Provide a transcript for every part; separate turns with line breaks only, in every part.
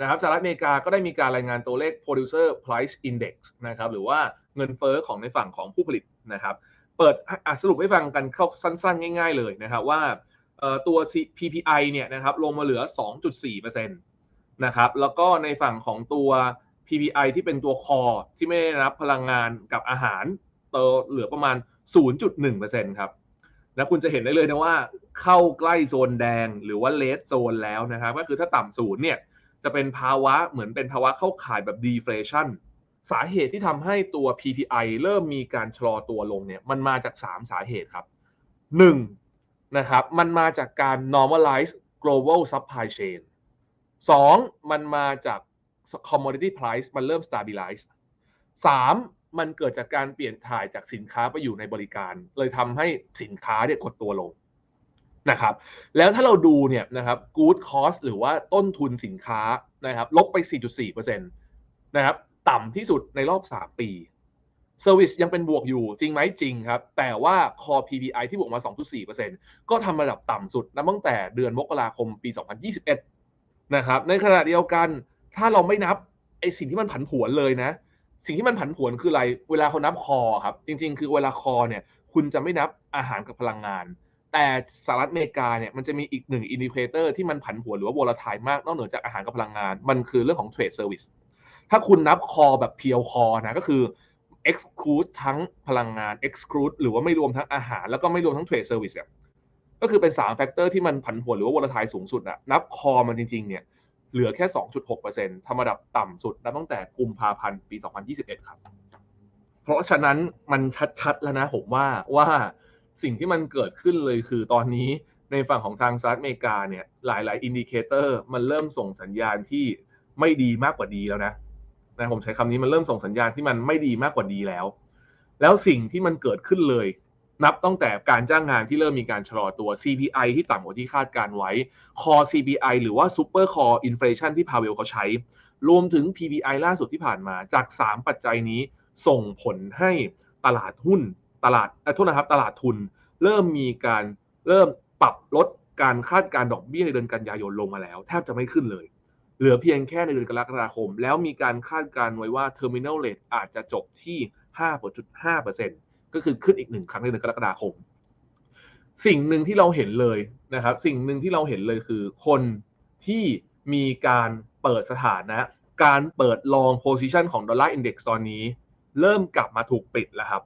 นะครับสหรัฐอเมริกาก็ได้มีการรายงานตัวเลข producer price index นะครับหรือว่าเงินเฟอ้อของในฝั่งของผู้ผลิตนะครับ เปิดสรุปให้ฟังกันเข้าสั้นๆ ง่าย ๆ เลยนะครับว่าตัว PPI เนี่ยนะครับลงมาเหลือ 2.4%นะครับแล้วก็ในฝั่งของตัว PPI ที่เป็นตัวคอที่ไม่ได้รับพลังงานกับอาหารเตอเหลือประมาณ 0.1%ครับแล้วคุณจะเห็นได้เลยนะว่าเข้าใกล้โซนแดงหรือว่าเลดโซนแล้วนะครับ ก็คือถ้าต่ำศูนย์เนี่ย จะเป็นภาวะเหมือนเป็นภาวะเข้าข่ายแบบ deflation สาเหตุที่ทำให้ตัว PPI เริ่มมีการชะลอตัวลงเนี่ยมันมาจาก 3 สาเหตุครับ 1 นะครับมันมาจากการ normalize global supply chain 2 มันมาจาก commodity price มันเริ่ม stabilize 3 มันเกิดจากการเปลี่ยนถ่ายจากสินค้าไปอยู่ในบริการ เลยทำให้สินค้าเนี่ยกดตัวลง นะครับ แล้วถ้าเราดูเนี่ยนะครับ good cost หรือว่าต้นทุนสินค้านะครับ ลบไป 4.4%นะครับ ต่ำที่สุดในรอบ 3 ปี Service ยังเป็นบวกอยู่จริงไหมจริงครับ แต่ว่า Core PPI ที่บวกมา 2.4%ก็ทำระดับต่ำสุดนับตั้งแต่เดือนมกราคมปี 2021 นะครับ ในขณะเดียวกันถ้าเราไม่นับไอสิ่งที่มันผันผวนเลยนะ สิ่งที่มันผันผวนคืออะไร เวลาเขานับคอครับ จริง ๆ คือเวลาคอเนี่ย คุณจะไม่นับอาหารกับพลังงาน แต่สหรัฐอเมริกาเนี่ยมันจะมีอีกหนึ่งอินดิเคเตอร์ที่มันผันผวนหรือว่าโวลาทายมากนอกเหนือจากอาหารกับพลังงาน มันคือเรื่องของเทรดเซอร์วิสถ้าคุณนับคอแบบเพียวคอนะก็คือ exclude ทั้งพลังงาน exclude หรือว่าไม่รวมทั้งอาหาร แล้วก็ไม่รวมทั้งเทรดเซอร์วิสเนี่ยก็คือเป็น3แฟกเตอร์ที่มันผันผวนหรือว่าโวลาทายสูงสุดอะนับคอมันจริงๆเนี่ยเหลือแค่ 2.6%ทำระดับต่ำสุดนับตั้งแต่กุมภาพันธ์ปี 2021 ครับ เพราะฉะนั้นมันชัดๆแล้วนะผมว่าว่า สิ่งที่มันเกิดขึ้นเลยคือตอนนี้ในฝั่งของทางสหรัฐอเมริกาเนี่ยหลาย ๆ อินดิเคเตอร์มันเริ่มส่งสัญญาณที่ไม่ดีมากกว่าดีแล้วนะนะผมใช้คำนี้มันเริ่มส่งสัญญาณที่มันไม่ดีมากกว่าดีแล้ว แล้วสิ่งที่มันเกิดขึ้นเลย นับตั้งแต่การจ้างงานที่เริ่มมีการชะลอตัว CPI ที่ต่ำกว่าที่คาดการไว้ Core CPI หรือว่า Super Core Inflation ที่พาเวลเขาใช้ รวมถึง PPI ล่าสุดที่ผ่านมาจาก 3 ปัจจัยนี้ส่งผลให้ตลาดหุ้น ตลาดโทษนะครับ ตลาดทุนเริ่มมีการเริ่มปรับลดการคาดการดอกเบี้ยในเดือนกันยายนลงมาแล้ว แทบจะไม่ขึ้นเลย เหลือเพียงแค่ในเดือนกรกฎาคม แล้วมีการคาดการไว้ว่า Terminal Rate อาจจะจบที่ 5.5%ก็คือขึ้นอีกหนึ่งครั้งในเดือนกรกฎาคม สิ่งหนึ่งที่เราเห็นเลยนะครับ สิ่งหนึ่งที่เราเห็นเลยคือคนที่มีการเปิดสถานะ การเปิดลองโพซิชันของดอลลาร์อินเด็กซ์ตอนนี้ เริ่มกลับมาถูกปิดแล้วครับ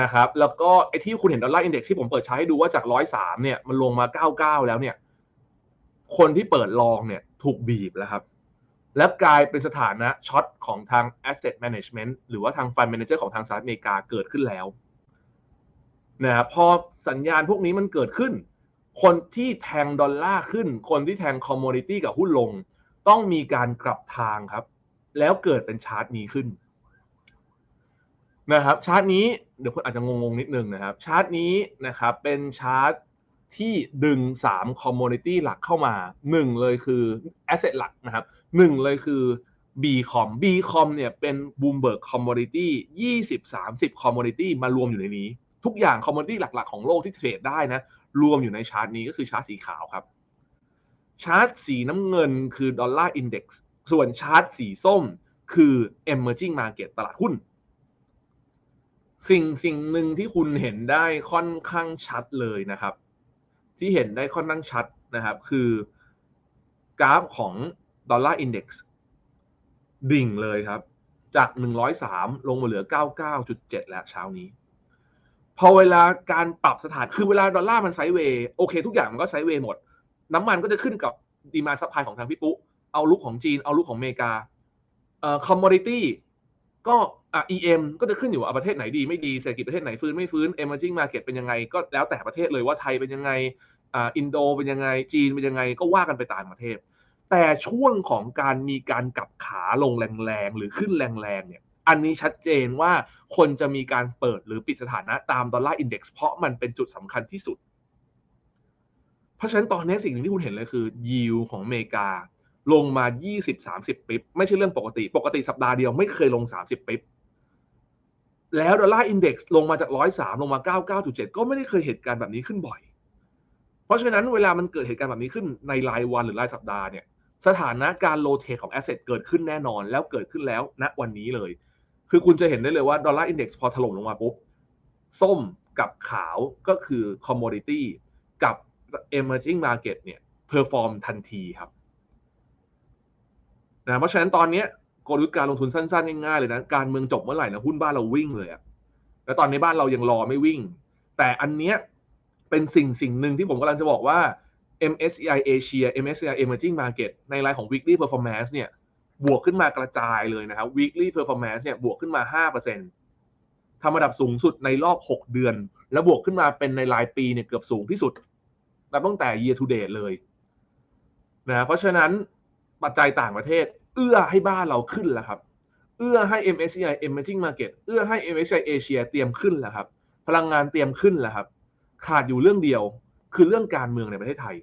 นะครับแล้วก็ไอ้ที่คุณเห็นดอลลาร์อินเด็กซ์ที่ผมเปิดใช้ให้ดูว่าจากร้อยสามเนี่ยมันลงมาเก้าเก้าแล้วเนี่ย คนที่เปิดลองเนี่ยถูกบีบแล้วครับ และกลายเป็นสถานะช็อตของทาง asset management หรือว่าทาง fund manager ของทางสหรัฐอเมริกาเกิดขึ้นแล้วนะครับพอสัญญาณพวกนี้มันเกิดขึ้น คนที่แทงดอลลาร์ขึ้น คนที่แทงคอมมูนิตี้กับหุ้นลง ต้องมีการกลับทางครับ แล้วเกิดเป็นชาร์ตนี้ขึ้น นะครับชาร์ตนี้เดี๋ยวคุณอาจจะงงๆนิดนึงนะครับ ชาร์ตนี้นะครับเป็นชาร์ตที่ดึง3 commodity หลักเข้ามา 1 เลยคือ asset หลักนะครับ 1 เลยคือ Bcom Bcom เนี่ยเป็น Bloomberg Commodity 20-30 commodity มารวมอยู่ในนี้ ทุกอย่าง commodity หลักๆ ของโลกที่เทรดได้นะ รวมอยู่ในชาร์ตนี้ก็คือชาร์ตสีขาวครับ ชาร์ตสีน้ำเงินคือดอลลาร์อินเด็กซ์ส่วนชาร์ตสีส้มคือ emerging market ตลาดหุ้น สิ่งสิ่งหนึ่งที่คุณเห็นได้ค่อนข้างชัดเลยนะครับ ที่เห็นได้ค่อนข้างชัดนะครับ คือกราฟของดอลลาร์อินเด็กซ์ดิ่งเลยครับ จาก 103 ลงมาเหลือ 99.7 แล้วเช้านี้ พอเวลาการปรับสถานคือเวลาดอลลาร์มันไซด์เวย์โอเค ทุกอย่างมันก็ไซด์เวย์หมด น้ำมันก็จะขึ้นกับดีมาซัพพลายของทางพี่ปุ๊เอาลุกของจีน เอาลุกของอเมริกาเอ่อคอมมอดิตี้ ก็อะ EM ก็จะขึ้นอยู่ว่าประเทศไหนดีไม่ดีเศรษฐกิจประเทศไหนฟื้นไม่ฟื้น emerging market เป็นยังไง ก็แล้วแต่ประเทศเลยว่าไทยเป็นยังไงอ่าอินโดเป็นยังไงจีนเป็นยังไงก็ว่ากันไปตามประเทศ แต่ช่วงของการมีการกลับขาลงแรงๆหรือขึ้นแรงๆเนี่ยอันนี้ชัดเจนว่าคนจะมีการเปิดหรือปิดสถานะตามดอลลาร์อินเด็กซ์เพราะมันเป็นจุดสำคัญที่สุด เพราะฉะนั้นตอนนี้สิ่งหนึ่งที่คุณเห็นเลยคือยิวของอเมริกา ลงมา 20-30 ปิบไม่ใช่เรื่องปกติ ปกติสัปดาห์เดียวไม่เคยลง 30 ปิบแล้วดอลลาร์อินเด็กซ์ลงมาจาก 103 ลงมา 99.7 ก็ไม่ได้เคยเหตุการณ์แบบนี้ขึ้นบ่อย เพราะฉะนั้นเวลามันเกิดเหตุการณ์แบบนี้ขึ้นในรายวันหรือรายสัปดาห์เนี่ย สถานะการโลเทของแอสเซทเกิดขึ้นแน่นอนแล้วเกิดขึ้นแล้วณวันนี้เลย คือคุณจะเห็นได้เลยว่าดอลลาร์อินเด็กซ์พอถล่มลงมาปุ๊บ ส้มกับขาวก็คือ commodity กับ emerging market เนี่ย perform ทันทีครับ นะเพราะฉะนั้นตอนนี้กลยุทธ์การลงทุนสั้นๆง่ายๆเลยนะการเมืองจบเมื่อไหร่นะหุ้นบ้านเราวิ่งเลยอะแล้วตอนนี้บ้านเรายังรอไม่วิ่ง แต่อันเนี้ยเป็นสิ่งสิ่งหนึ่งที่ผมกำลังจะบอกว่า MSCI Asia MSCI Emerging Market ในรายของ weekly performance เนี่ยบวกขึ้นมากระจายเลยนะครับ weekly performance เนี่ยบวกขึ้นมา 5%ทำระดับสูงสุดในรอบ 6 เดือน แล้วบวกขึ้นมาเป็นในรายปีเนี่ยเกือบสูงที่สุด นับตั้งแต่ year to date เลยนะเพราะฉะนั้นปัจจัยต่างประเทศ เอื้อให้บ้านเราขึ้นแล้วครับ เอื้อให้ MSCI Emerging Market เอื้อให้ MSCI Asia เตรียมขึ้นแล้วครับ พลังงานเตรียมขึ้นแล้วครับ ขาดอยู่เรื่องเดียวคือเรื่องการเมืองในประเทศไทย